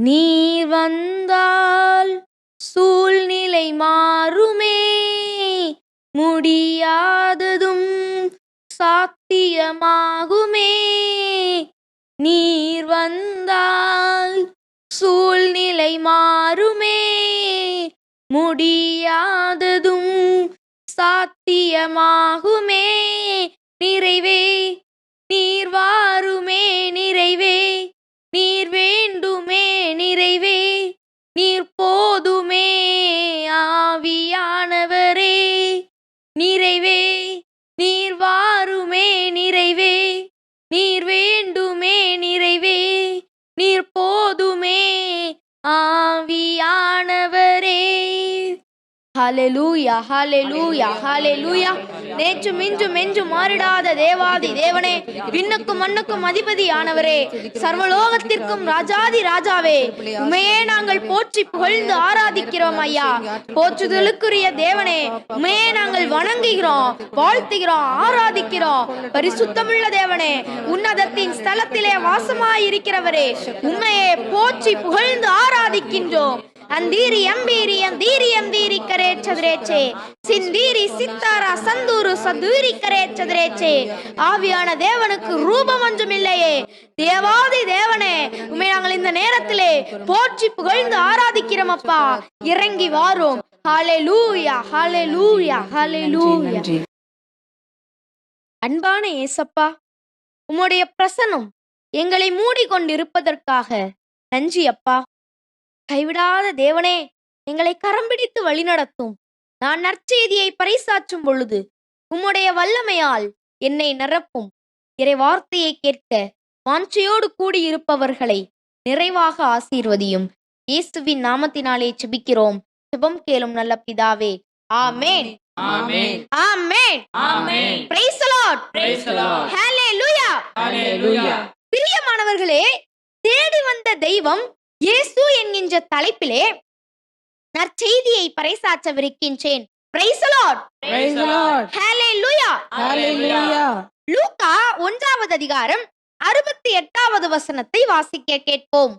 நீ வந்தால் சூழ்நிலை மாறுமே. முடியாததும் சாத்தியமாகுமே. நீர் வந்தால் சூழ்நிலை மாறுமே. முடியாததும் சாத்தியமாகுமே. நிறைவே நீர் வாருமே நிறைவே. நீர் வேண்டுமே நிறைவே நீர் போதுமே ஆவியானவரே. நிறைவே நீர் வாருமே நிறைவே நீர் வேண்டுமே நிறைவே நீர் போதுமே ஆவியானவரே. ஹalleluya ஹalleluya ஹalleluya நேற்றும் இன்றும் என்றும் மாறிடாத தேவாதி தேவனே விண்ணுக்கும் மண்ணுக்கும் அதிபதி ஆனவரே சர்வலோகத்திற்கும் ராஜாதி ராஜாவே உமையே நாங்கள் போற்றி புகழ்ந்து ஆராதிக்கிறோம் ஐயா. போற்றுதலுக்குரிய தேவனே உமையே நாங்கள் வணங்குகிறோம் வாழ்த்துகிறோம் ஆராதிக்கிறோம். பரிசுத்தமுள்ள தேவனே உன்னதத்தின் ஸ்தலத்திலே வாசமாயிருக்கிறவரே உண்மையே போற்றி புகழ்ந்து ஆராதிக்கின்றோம். அம்பீரி அந்தீரி அந்தீரி கரே சதுரேச்சே சிந்தீரி சித்தாரா சந்தூரு சதூரி கரே சதுரேச்சே ஆவியான தேவனுக்கு ரூபம் ஒன்றும் இல்லையே. தேவாதி தேவனே உண்மை நாங்கள் இந்த நேரத்திலே போற்றி புகழ்ந்து ஆராதிக்கிறோம் அப்பா. இறங்கி வாரும். ஹalleluya ஹalleluya ஹalleluya. அன்பான ஏசப்பா உம்முடைய பிரசன்னம் எங்களை மூடிக்கொண்டிருப்பதற்காக. நன்றி அப்பா. கைவிடாத தேவனே எங்களை கரம் பிடித்து வழிநடத்தும். நான் நற்செய்தியை பறைசாற்றும் பொழுது உம்முடைய வல்லமையால் என்னை நிரப்பும். இறை வார்த்தையை கேட்க வாஞ்சையோடு கூடியிருப்பவர்களை நிறைவாக ஆசீர்வதியும். இயேசுவின் நாமத்தினாலே செபிக்கிறோம் செபம் கேளும் நல்ல பிதாவே. ஆமேன். Amen. ஆமேன். Amen. Praise the Lord. Praise the Lord. ஹalleluya Hallelujah. பிரியமானவர்களே தேடி வந்த தெய்வம் இயேசு என்கின்ற தலைப்பிலே நற்செய்தியை பறைசாற்றவிருக்கின்றேன் பிரைஸ் the Lord Praise the Lord. ஹalleluya Hallelujah. லூக்கா ஒன்றாவது அதிகாரம் அறுபத்தி எட்டாவது வசனத்தை வாசிக்க கேட்போம்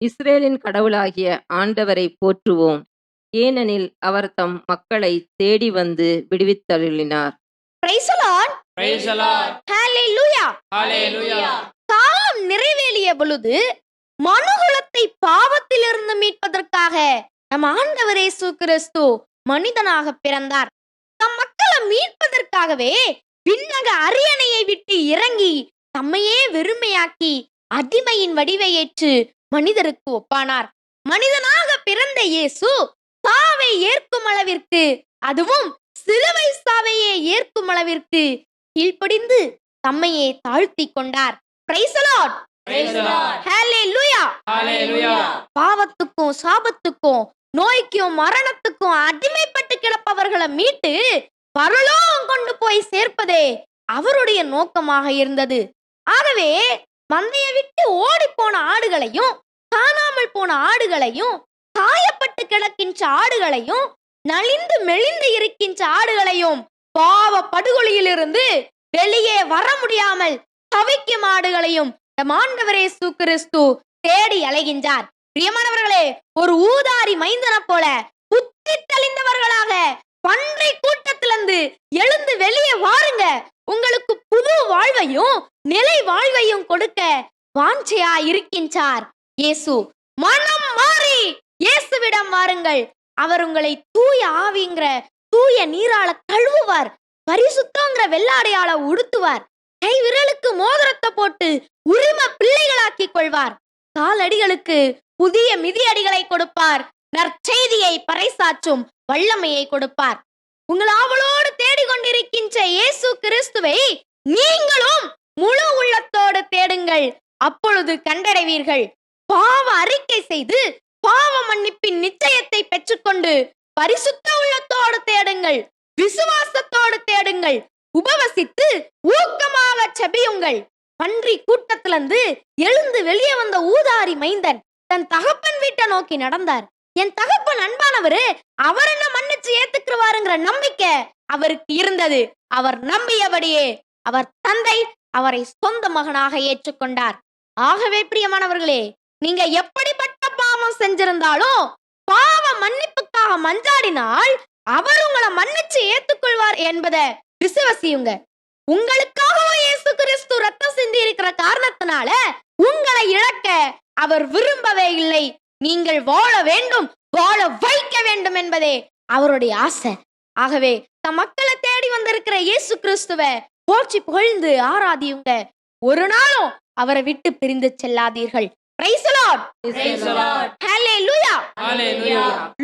இஸ்ரேலின் கடவுளாகிய ஆண்டவரை போற்றுவோம் ஏனெனில் அவர் தம் மக்களை தேடி வந்து விடுவித்தருளினார் praise the Lord Praise the Lord. ஹalleluya Hallelujah. காலம் நிறைவேறிய பொழுது மனுகுலத்தை பாவத்திலிருந்து மீட்பதற்காக நம் ஆண்டவர் இயேசு கிறிஸ்து மனிதனாக பிறந்தார். தம் மக்களை மீட்பதற்காகவே விண்ணக அரியணையை விட்டு இறங்கி தம்மையே வெறுமையாக்கி அடிமையின் வடிவை ஏற்று மனிதருக்கு ஒப்பானார். மனிதனாக பிறந்த இயேசு சாவை ஏற்கும் அளவிற்கு அதுவும் சிலுவை சாவையே ஏற்கும் அளவிற்கு கீழ்ப்படிந்து தம்மையே தாழ்த்தி கொண்டார். பிரைசலாட் பாவத்துக்கும் சாபத்துக்கும் நோய்க்கும் மரணத்துக்கும் அடிமைப்பட்டு கிடப்பவர்களை மீட்டு பரலோகம் கொண்டு போய் சேர்ப்பதே அவருடைய நோக்கமாக இருந்தது. ஆகவே மந்தைய விட்டு ஓடி போன ஆடுகளையும் காணாமல் போன ஆடுகளையும் காயப்பட்டு கிடக்கின்ற ஆடுகளையும் நலிந்து மெலிந்து இருக்கின்ற ஆடுகளையும் பாவ படுகொலியிலிருந்து வெளியே வர முடியாமல் தவிக்கும் ஆடுகளையும் நம் ஆண்டவரே கிறிஸ்து தேடி அலைகின்றார். பிரியமானவர்களே ஒரு ஊதாரி மைந்தன போல புத்தி தெளிந்தவர்களாக பன்றை கூட்டத்திலிருந்து எழுந்து வெளியே வாருங்க. உங்களுக்கு புது வாழ்வையும் நிலை வாழ்வையும் கொடுக்க வாஞ்சையா இருக்கின்றார் இயேசு மனம் மாறி இயேசுவிடம் வாருங்கள். அவர் உங்களை தூய ஆவிங்கிற தூய நீரால கழுவுவார் பரிசுத்தங்கிற வெள்ளாடையால உடுத்துவார். கை விரலுக்கு மோதிரத்தை போட்டு உரிம பிள்ளைகளாக்கி கொள்வார். காலடிகளுக்கு புதிய மிதியடிகளை கொடுப்பார். நற்செய்தியை பறைசாற்றும் வல்லமையை கொடுப்பார். உங்கள் ஆவலோடு தேடிக்கொண்டிருக்கின்ற இயேசு கிறிஸ்துவை நீங்களும் முழு உள்ளத்தோடு தேடுங்கள். அப்பொழுது கண்டடைவீர்கள். பாவ அறிக்கை செய்து பாவ மன்னிப்பின் நிச்சயத்தை பெற்றுக்கொண்டு பரிசுத்த உள்ளத்தோடு தேடுங்கள். விசுவாசத்தோடு தேடுங்கள். உபவசித்து ஊக்கமாக செபியுங்கள். பன்றி கூட்டத்திலிருந்து எழுந்து வெளியே வந்த ஊதாரி மைந்தன் தன் தகப்பன் வீட்டை நோக்கி நடந்தார். என் தகப்பன் அன்பானவரு அவர் என்ன மன்னிச்சு ஏத்துக்குருவாருங்கிற நம்பிக்கை அவருக்கு இருந்தது. அவர் நம்பியபடியே அவர் தந்தை அவரை சொந்த மகனாக ஏற்றுக்கொண்டார். ஆகவே பிரியமானவர்களே நீங்க எப்படிப்பட்ட பாவம் செஞ்சிருந்தாலும் பாவ மன்னிப்புக்காக மஞ்சாடினால் அவர் உங்களை மன்னிச்சு ஏத்துக்கொள்வார் என்பதை விசுவசியுங்க. உங்களுக்காகவும் இயேசு கிறிஸ்து ரத்தம் சிந்தி இருக்கிற காரணத்தினால உங்களை இழக்க அவர் விரும்பவே இல்லை. நீங்கள் வாழ வேண்டும் வாழ வைக்க வேண்டும் என்பதே அவருடைய ஆசை. ஆகவே தம் மக்களை தேடி வந்திருக்கிற இயேசு கிறிஸ்துவ போற்றி புகழ்ந்து ஆராதியுங்க. ஒரு நாளும் அவரை விட்டு பிரிந்து செல்லாதீர்கள்.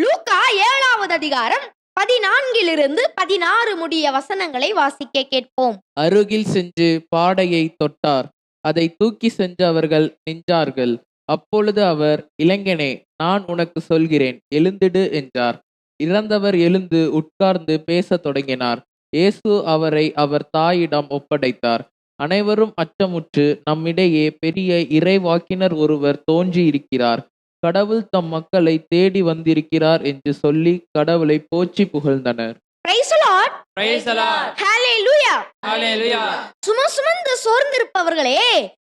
லூக்கா ஏழாவது அதிகாரம் பதினான்கிலிருந்து பதினாறு முடிய வசனங்களை வாசிக்க கேட்போம். அருகில் சென்று பாடையை தொட்டார். அதை தூக்கி சென்றவர்கள் நின்றார்கள். அப்பொழுது அவர் இளைஞனே நான் உனக்கு சொல்கிறேன் எழுந்திடு என்றார். இறந்தவர் எழுந்து உட்கார்ந்து பேசத் தொடங்கினார். இயேசு அவரை அவர் தாயிடம் ஒப்படைத்தார். அனைவரும் அச்சமுற்று நம்மிடையே பெரிய இறைவாக்கினர் ஒருவர் தோன்றியிருக்கிறார். கடவுள் தம் மக்களை தேடி வந்திருக்கிறார் என்று சொல்லி கடவுளை போற்றி புகழ்ந்தனர் Praise the Lord. Praise the Lord. Hallelujah. Hallelujah. சும சுமந்து சோர்ந்திருப்பவர்களே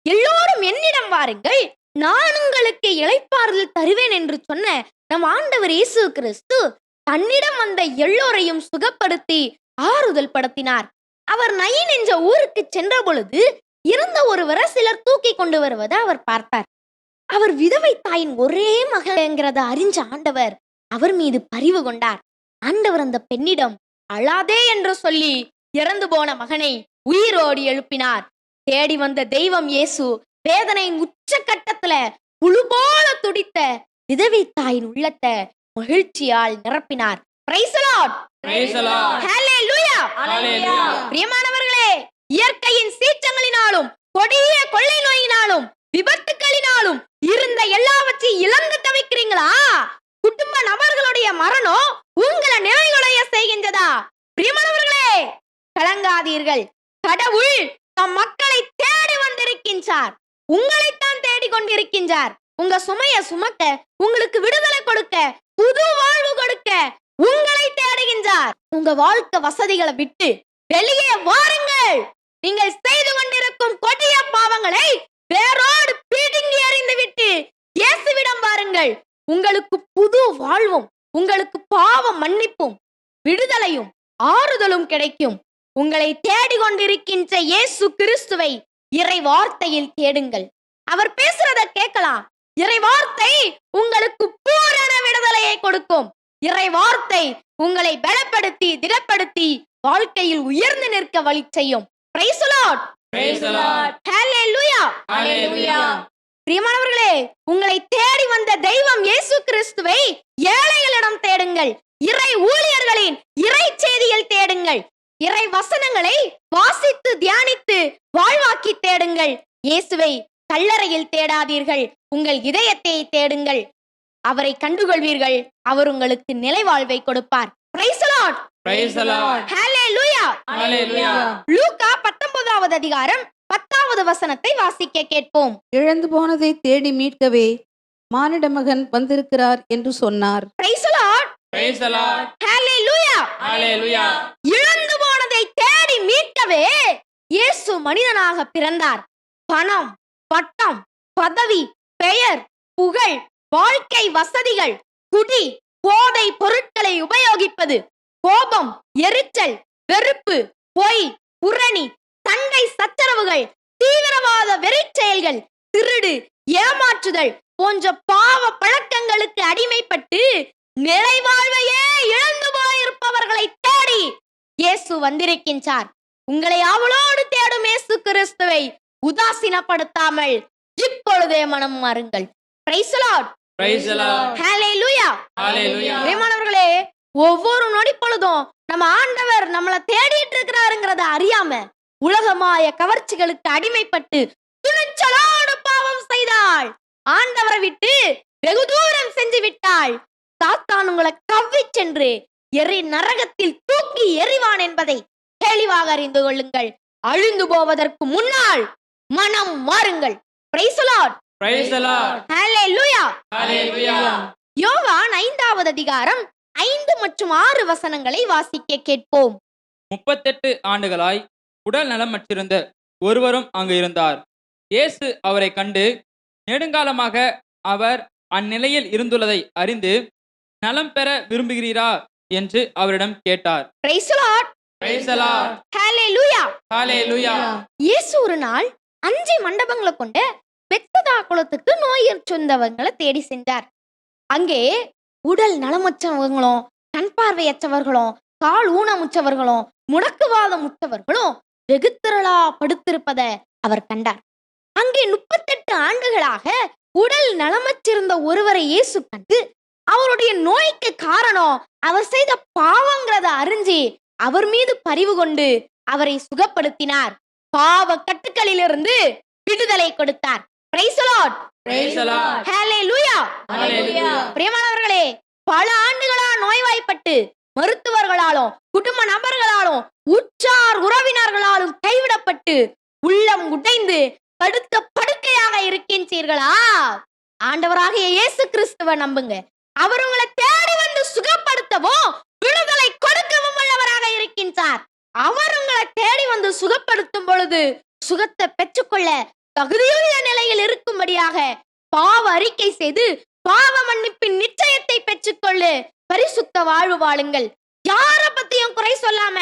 எல்லோரும் என்னிடம் வாருங்கள் நான் உங்களுக்கு இளைப்பாறுதல் தருவேன் என்று சொன்ன நம் ஆண்டவர் இயேசு கிறிஸ்து தன்னிடம் வந்த எல்லோரையும் சுகப்படுத்தி ஆறுதல் படுத்தினார் அவர் நயின் என்ற ஊருக்கு சென்ற பொழுது இறந்த ஒருவரை சிலர் தூக்கி கொண்டு வருவதை அவர் பார்த்தார் அவர் விதவை தாயின் ஒரே மகள்ங்கிறத அறிஞ்ச ஆண்டவர் அவர் மீது பரிவு கொண்டார். ஆண்டவர் அந்த பெண்ணிடம் அழாதே என்று சொல்லி இறந்து போன மகனை உயிரோடு எழுப்பினார். தேடி வந்த தெய்வம் இயேசு வேதனையின் உச்சக்கட்டத்துல புழு போல துடித்த விதவை தாயின் உள்ளத்தை மகிழ்ச்சியால் நிரப்பினார். பிரியமானவர்களே இயற்கையின் சீற்றங்களினாலும் கொடிய கொள்ளை நோயினாலும் இருந்த வச்சு இழந்து தவிக்கிறீங்களா? குடும்ப நபர்களுடைய மரணம் உங்களை நிறைவுடைய செய்கின்றதா? பிரியமானவர்களே கலங்காதீர்கள். கடவுள் தம் மக்களை தேடி வந்திருக்கின்றார். உங்களைத்தான் தேடி கொண்டிருக்கின்றார். உங்க சுமைய சுமக்க உங்களுக்கு விடுதலை கொடுக்க புது வாழ்வு கொடுக்க உங்களை தேடுகின்றார். உங்க வாழ்க்கை வசதிகளை விட்டு வெளியே வாருங்கள். நீங்கள் செய்து கொண்டிருக்கும் கொடிய பாவங்களை வேரோடு பிடுங்கி எறிந்து விட்டு இயேசுவிடம் வாருங்கள் உங்களுக்கு புது வாழ்வும் உங்களுக்கு பாவ மன்னிப்பும் விடுதலையும் ஆறுதலும் கிடைக்கும். உங்களை தேடிக் கொண்டிருக்கின்ற இயேசு கிறிஸ்துவை இறை வார்த்தையில் தேடுங்கள். அவர் பேசுறத கேட்கலாம். இறை வார்த்தை உங்களுக்கு பூரண விடுதலையை கொடுக்கும். இறை வார்த்தை உங்களை பலப்படுத்தி திடப்படுத்தி வாழ்க்கையில் உயர்ந்து நிற்க வழி செய்யும். Praise the Lord. Praise the Lord. Hallelujah. Hallelujah. பிரியமானவர்களே உங்களை தேடி வந்த தெய்வம் இயேசு கிறிஸ்துவை ஏழைகளிடம் தேடுங்கள். இறை ஊழியர்களின் இறை செய்தியில் தேடுங்கள். இறை வசனங்களை வாசித்து தியானித்து வாழ்வாக்கி தேடுங்கள். இயேசுவை கல்லறையில் தேடாதீர்கள். உங்கள் இதயத்தை தேடுங்கள். அவரை கண்டுகொள்வீர்கள். அவர் உங்களுக்கு நிலைவாழ்வை கொடுப்பார். பத்தொன்பதாவது அதிகாரம் பத்தாவது வசனத்தை வாசிக்க கேட்போம். இழந்து போனதை தேடி மீட்கவே. மானிட மகன் வந்திருக்கிறார் என்று சொன்னார் Praise the Lord. Praise the Lord. Hallelujah. Hallelujah. இழந்து போனதை தேடி மீட்கவே இயேசு மனிதனாக பிறந்தார் பணம் பட்டம் பதவி பெயர் புகழ் வாழ்க்கை வசதிகள் குடி போதை பொருட்களை உபயோகிப்பது கோபம் எரிச்சல் வெறுப்பு பொய் புரணி சண்டை சச்சரவுகள் தீவிரவாத வெறிச் செயல்கள் திருடு ஏமாற்றுதல் போன்ற பாவ பழக்கங்களுக்கு அடிமைப்பட்டு நிறைவாழ்வையே இழந்து போயிருப்பவர்களை தேடி இயேசு வந்திருக்கின்றார். உங்களை அவளோடு தேடும் இயேசு கிறிஸ்துவை உதாசீனப்படுத்தாமல் இப்பொழுதே மனம் மாறுங்கள். பிரியமானவர்களே ஒவ்வொரு நொடி பொழுதும் நம்ம ஆண்டவர் நம்மள தேடிட்டு இருக்கிறாருங்கிறத அறியாம உலகமாய கவர்ச்சிகளுக்கு அடிமைப்பட்டு துணிச்சலோடு பாவம் செய்தாள் ஆண்டவரை விட்டு வெகு தூரம் சென்று விட்டாள். சாத்தான் உங்களை கவ்வி சென்று எரி நரகத்தில் தூக்கி எறிவான் என்பதை தெளிவாக அறிந்து கொள்ளுங்கள். அழிந்து போவதற்கு முன்னால் மனம் மாறுங்கள். யோவான் ஐந்தாவது அதிகாரம் ஐந்து மற்றும் ஆறு வசனங்களை வாசிக்க கேட்போம். முப்பத்தெட்டு ஆண்டுகளாய் உடல் நலமற்றிருந்த ஒருவரும் அங்கு இருந்தார். இயேசு அவரை கண்டு நெடுங்காலமாக அவர் அந்நிலையில் இருந்துள்ளதை அறிந்து நலம் பெற விரும்புகிறீரா? என்று அவரிடம் கேட்டார். இயேசு ஒரு நாள் அஞ்சு மண்டபங்களை கொண்ட பெத்ததா குளத்துக்கு நோயர் சொந்தவங்களை தேடி சென்றார். அங்கே உடல் நலமற்றவங்களும் கண் பார்வையற்றவர்களும் கால் ஊனமுற்றவர்களும் முடக்குவாதம் வெகு திரளா படுத்திருப்பத அவர் கண்டார். அங்கே முப்பத்தெட்டு ஆண்டுகளாக உடல் நலமற்றிருந்த ஒருவரை இயேசு கண்டு அவருடைய நோய்க்கு காரணம் அவர் செய்த பாவங்கிறத அறிஞ்சு அவர் மீது பரிவு கொண்டு அவரை சுகப்படுத்தினார். பாவ கட்டுக்களிலிருந்து விடுதலை கொடுத்தார். பிரியமானவர்களே பல ஆண்டுகளா நோய்வாய்ப்பட்டு மருத்துவர்களாலும் குடும்ப நபர்களாலும் உற்றார் உறவினர்களாலும் கைவிடப்பட்டு உள்ளம் உடைந்து படுத்த படுக்கையாக இருக்கின்றீர்களா? ஆண்டவராகிய இயேசு கிறிஸ்துவ நம்புங்க. அவர் உங்களை தேடி வந்து சுகப்படுத்தவும் விடுதலை கொடுக்கவும் உள்ளவராக இருக்கின்றார். அவர் உங்களை தேடி வந்து சுகப்படுத்தும் பொழுது சுகத்தை பெற்றுக்கொள்ள தகுதியுள்ள நிலையில் இருக்கும்படியாக பாவ அறிக்கை செய்து பாவ மன்னிப்பின் நிச்சயத்தை பெற்றுக்கொள்ளு. பரிசுத்த வாழ்வு வாழுங்கள். யார பத்தியும் குறை சொல்லாம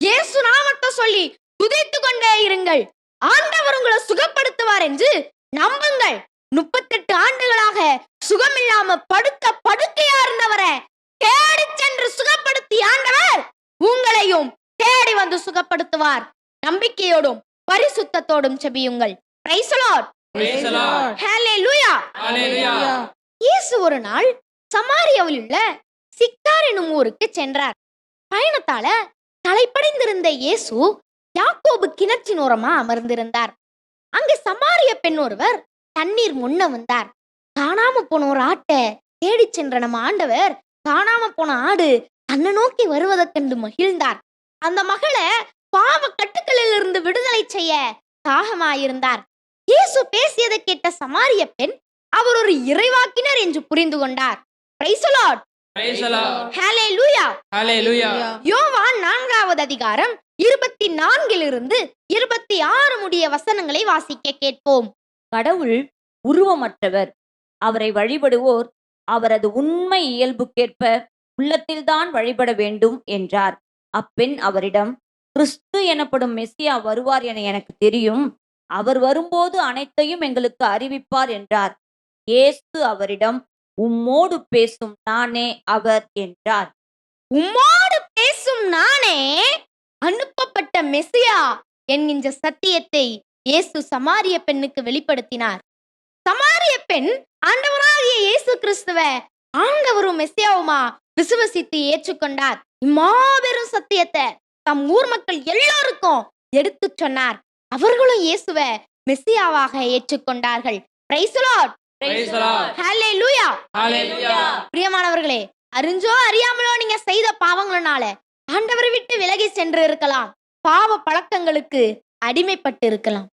இயேசு நாமத்தை சொல்லி துதித்து கொண்டே இருங்கள். ஆண்டவர் உங்களை சுகப்படுத்துவார் என்று நம்புங்கள் முப்பத்தெட்டு ஆண்டுகளாக சுகமில்லாம படுத்த படுக்கையா இருந்தவரை தேடி சென்று சுகப்படுத்தி ஆண்டவர் உங்களையும் தேடி வந்து சுகப்படுத்துவார் நம்பிக்கையோடும் பரிசுத்தத்தோடும் செபியுங்கள் Praise the Lord. Praise the Lord. Hallelujah. Hallelujah. இயேசு ஒரு நாள் சமாரியாவில் உள்ள சிக்கார் எனும் ஊருக்கு சென்றார் பயணத்தால தலைப்படைந்திருந்த இயேசு யாக்கோபு கிணற்றின் ஓரமா அமர்ந்திருந்தார். அங்கு சமாரிய பெண் ஒருவர் தண்ணீர் முன்ன வந்தார். காணாம போன ஒரு ஆட்டை தேடிச் சென்ற நம்ம ஆண்டவர் காணாம போன ஆடு தன்னை நோக்கி வருவதைக் கண்டு மகிழ்ந்தார். அந்த மகளை பாவ கட்டுக்களில் இருந்து விடுதலை செய்ய தாகமாயிருந்தார் இயேசு பேசியதை கேட்ட சமாரிய பெண் அவர் ஒரு இறைவாக்கினர் என்று புரிந்து கொண்டார். யோவான் நான்காவது அதிகாரம் இருபத்தி நான்கிலிருந்து இருபத்தி ஆறு முடிய வசனங்களை வாசிக்க கேட்போம். கடவுள் உருவமற்றவர். அவரை வழிபடுவோர் அவரது உண்மை இயல்புக்கேற்ப உள்ளத்தில்தான் வழிபட வேண்டும் என்றார். அப்பெண் அவரிடம் கிறிஸ்து எனப்படும் மெசியா வருவார் என எனக்கு தெரியும். அவர் வரும்போது அனைத்தையும் எங்களுக்கு அறிவிப்பார் என்றார். இயேசு அவரிடம் உம்மோடு பேசும் நானே அவர் என்றார். உம்மோடு பேசும் நானே அனுப்பப்பட்ட மெசியா என்கின்ற சத்தியத்தை இயேசு சமாரிய பெண்ணுக்கு வெளிப்படுத்தினார். சமாரிய பெண் ஆண்டவராகிய இயேசு கிறிஸ்துவ ஆண்டவரும் மெசியாவுமா விசுவசித்து ஏற்றுக்கொண்டார். இம்மாபெரும் சத்தியத்தை தம் ஊர் மக்கள் எல்லாருக்கும் எடுத்து சொன்னார். அவர்களும் இயேசுவ மெசியாவாக ஏற்றுக்கொண்டார்கள். பிரியமானவர்களே அறிஞ்சோ அறியாமலோ நீங்க செய்த பாவங்களால ஆண்டவரை விட்டு விலகி சென்று இருக்கலாம் பாவ பழக்கங்களுக்கு அடிமைப்பட்டு இருக்கலாம்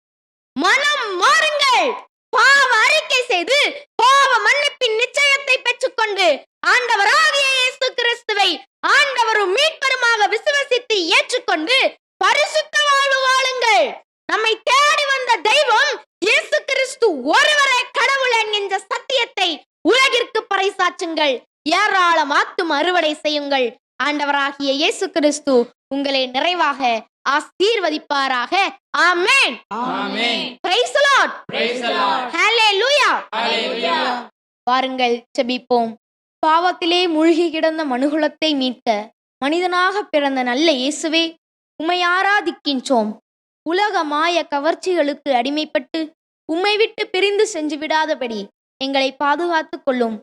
மனம் மாறுங்கள். பாவ அறிக்கை செய்து பாவ மன்னிப்பின் நிச்சயத்தை பெற்றுக்கொண்டு ஆண்டவராகிய இயேசு கிறிஸ்துவை ஆண்டவரும் மீட்பருமாக விசுவசித்து ஏற்றுக்கொண்டு பரிசுத்த வாழ்வு வாழுங்கள். நம்மை தேடி வந்த தெய்வம் இயேசு கிறிஸ்து ஒருவரே கடவுள் என்கின்ற சத்தியத்தை உலகிற்கு பறைசாற்றுங்கள். ஏராளமாக்கும் அறுவடை செய்யுங்கள். ஆண்டவராகிய இயேசு கிறிஸ்து உங்களை நிறைவாக ஆசீர்வதிப்பாராக. ஆமென். Praise the Lord. Praise the Lord. ஹalleluya Hallelujah. வாருங்கள் செபிப்போம் பாவத்திலே மூழ்கி கிடந்த மனுகுலத்தை மீட்க மனிதனாக பிறந்த நல்ல இயேசுவே உம்மை ஆராதிக்கின்றோம். உலக மாய கவர்ச்சிகளுக்கு அடிமைப்பட்டு உம்மை விட்டு பிரிந்து சென்று விடாதபடி எங்களை பாதுகாத்துக் கொள்ளும்.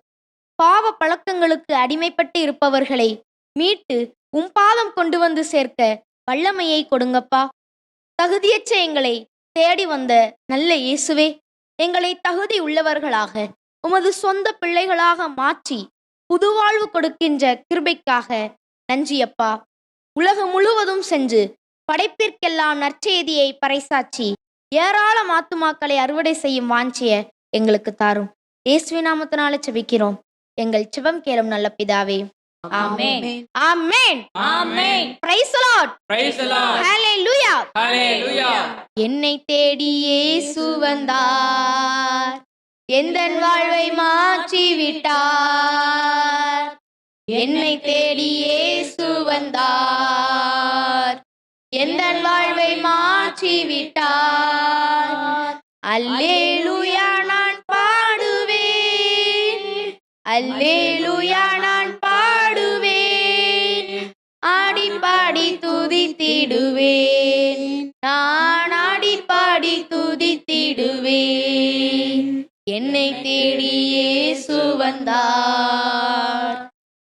பாவ பழக்கங்களுக்கு அடிமைப்பட்டு இருப்பவர்களை மீட்டு உம் பாதம் கொண்டு வந்து சேர்க்க வல்லமையை கொடுங்கப்பா. தகுதியற்ற எங்களை தேடி வந்த நல்ல இயேசுவே எங்களை தகுதி உள்ளவர்களாக உமது சொந்த பிள்ளைகளாக மாற்றி புதுவாழ்வு கொடுக்கின்ற கிருபைக்காக நன்றியப்பா உலகம் முழுவதும் சென்று படைப்பிற்கெல்லாம் நற்செய்தியை பறைசாச்சி ஏராளம் ஆத்துமாக்களை அறுவடை செய்யும் வாஞ்சிய எங்களுக்கு தாரும். இயேசுவி நாமத்தினால செபிக்கிறோம். எங்கள் சிவம் கேளும் நல்ல பிதாவே. ஆமென். ஆமென். ஆமென். Praise the Lord Praise the Lord. ஹalleluya Hallelujah. என்னை தேடி இயேசு வந்தார். எந்தன் வாழ்வை மாற்றி விட்டார் என்னை தேடி இயேசு வந்தார். எந்தன் வாழ்வை மாற்றி விட்டார் அல்லேலூயா நான் பாடுவேன். அல்லேலூயா நான் துதித்திடுவேன். நான் ஆடி பாடி துதித்திடுவேன். என்னை தேடியே சுவந்தார்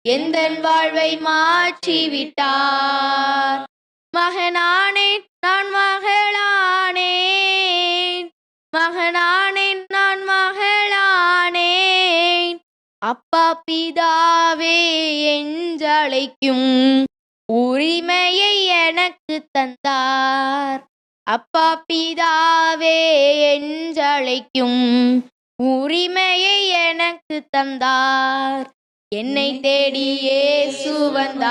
எந்த எந்தன் வாழ்வை மாற்றி விட்டார் மகனானே நான் மகளானேன். மகனானேன் நான் மகளானேன். அப்பா பிதாவே என்றழைக்கும் உரிமையை எனக்கு தந்தார். அப்பா பிதாவே என்றழைக்கும் உரிமையை எனக்கு தந்தார். என்னை தேடியே சுவந்தார்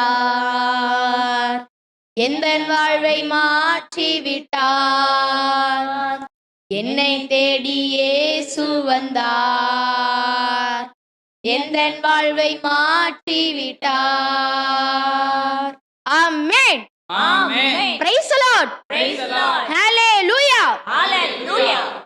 எந்த வாழ்வை மாற்றி விட்டார் என்னை தேடியே சுவந்தார் எந்த வாழ்வை மாற்றி Amen. Amen. Praise the Lord. Praise the Lord. Hallelujah. Hallelujah.